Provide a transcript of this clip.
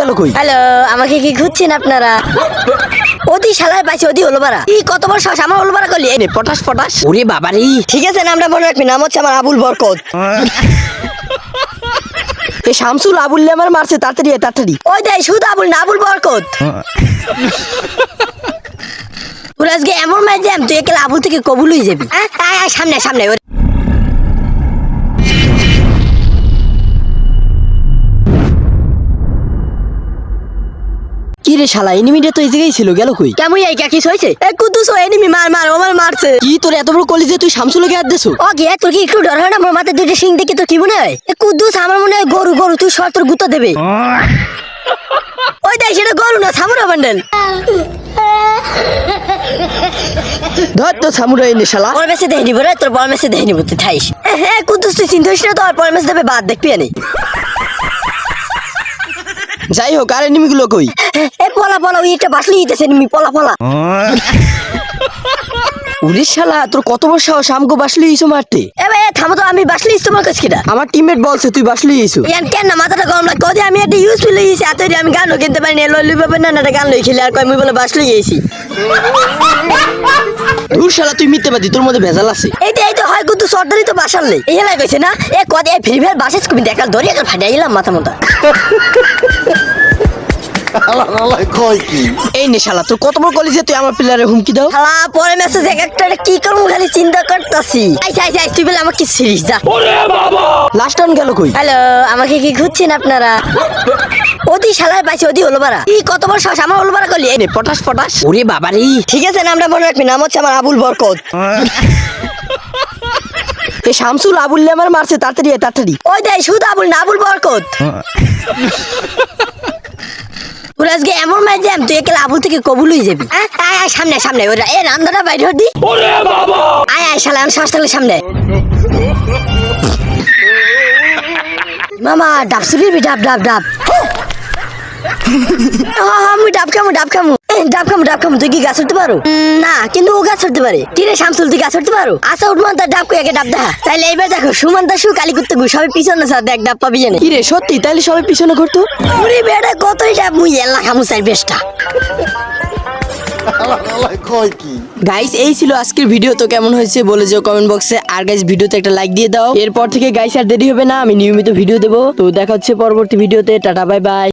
গেল কই? হ্যালো আমাকে কি খুঁজছেন আপনারা? অতি শালায় পাইছে অতি কত বড় আমার করলি? এই নে, পটাশ পটাশ। ওরে বাবারে। ঠিক আছে নামটা মনে রাখবি নাম হচ্ছে আমার আবুল বরকত। এ শামসুল আবুল্লে আমার মারছে তাড়াতাড়ি আয়, তাড়াতাড়ি। ওই দেয় শুধু আবুল না আবুল বরকত। তোর আজকে এমন ম্যাচ জ্যাম তুই একে আবুল থেকে কবুল হয়ে যাবি। আয়, আয়, আয়, সামনে সামনে ওরে। কি রে শালা এনিমিটা তো এই জায়গায় ছিল গেল কই? কেমন এই কি হয়েছে এ কুদ্দুস ও এনিমি মার মার আমার মারছে। কি তোর এত বড় কলেজে তুই শামসুলকে হাত দেছো ও গিয়ে তোর কি একটু ডর হয় না? আমার মাথায় দুইটা সিং দেখে তোর কি মনে হয়? এ কুদ্দুস আমার মনে হয় গরু গরু তুই সর তোর গুতা দেবে। ওই দেখ সেটা গরু না সামুরা বান্ডেল। ধর তো সামুরাই নে শালা। পর মেসে দেখে নিব রে তোর পর মেসে দেখে নিব থাইস। হ্যাঁ কুদ্দুস তুই চিন্তা করিস না তো আর পর মেসে দেবে বাদ দেখবি আনি যাই হোক আর এনিমিগুলো কই? এ পলা পলা ওই একটা বাসলি দিতেছে এনিমি পলা পলা। ওরে শালা তোর কত বড় সাহস আমগো বাসলি ইসো মারতে? এ ভাই থামো তো আমি বাসলি ইস্তেমাল করছি কিটা আমার টিমমেট বলছে তুই বাসলি ইসো ইয়ান কেন না মাথাটা গরম লাগে। কদি আমি একটা ইউজফুল হয়েছি এত আমি গানও কিনতে পারি না ললি বাবা না একটা গান লই খেলে আর কয় মুই বলে বাসলি গেছি দূর শালা তুই মিথ্যে পাতি তোর মধ্যে ভেজাল আছে। এই হয় কিন্তু সর্দারি তো বাসার নেই। এই হেলাই কইছে না? এ কদি এই ফ্রি ফায়ার বাসেস কবি দেখাল ধরে একটা ফাটাই গেলাম মাথা মাথা এই নে শালা তোর কত বড় কলেজে তুই আমার প্লেয়ারে হুমকি দাও। খালা পরে মেসেজ এক একটা কি করব খালি চিন্তা করতেছি। আইসা আইসা আইস তুই বলে আমাকে সিরিজ যা। লাস্ট টাউন গেল কই? হ্যালো আমাকে কি খুঁজছেন আপনারা? অতি শালায় পাইছে অতি হলো পারা কি কত বড় শ্বাস আমার হলো পারা করলি এই নে, পটাশ পটাশ। ওরে বাবারে। ঠিক আছে নামটা মনে রাখবি নাম হচ্ছে আমার আবুল বরকত। এ শামসুল আবুল আমার মারছে তাড়াতাড়ি আয়, তাড়াতাড়ি। ওই দেয় শুধু আবুল না আবুল বরকত। তোর আজকে এমন জ্যাম তুই একে আবুল থেকে কবুল হয়ে যাবি। আয়, আয় আয় সামনে সামনে ওরা এ রান্দাটা বাইরে হর দি। আয় আয় শালা আমি শ্বাস থাকলে সামনে। মামা ডাব শুনিবি ডাব ডাব ডাব। আমি ডাব খামু ডাব খামু। ডাব খামু ডাব খামু তুই কি গাছ উঠতে পারো? না কিন্তু ও গাছ উঠতে পারে। কি রে শামসুল তুই গাছ উঠতে পারো? আচ্ছা উঠমান তার ডাব কুয়াকে ডাব দেখা। তাইলে এইবার দেখো সুমান দাসু কালী করতে গু সবাই পিছনে স্যার দেখ ডাব পাবি জানে। কি রে সত্যি? তাইলে সবাই পিছনে ঘুরতো? উড়ি বেড়া কতই ডাব মুই এল্লা খামু চাই বেশটা। গাইস এই ছিল আজকের ভিডিও। তো কেমন হয়েছে বলে যাও কমেন্ট বক্সে আর গাইস ভিডিওতে একটা লাইক দিয়ে দাও। এরপর থেকে গাইস আর দেরি হবে না আমি নিয়মিত ভিডিও দেবো। তো দেখা হচ্ছে পরবর্তী ভিডিওতে টাটা বাই বাই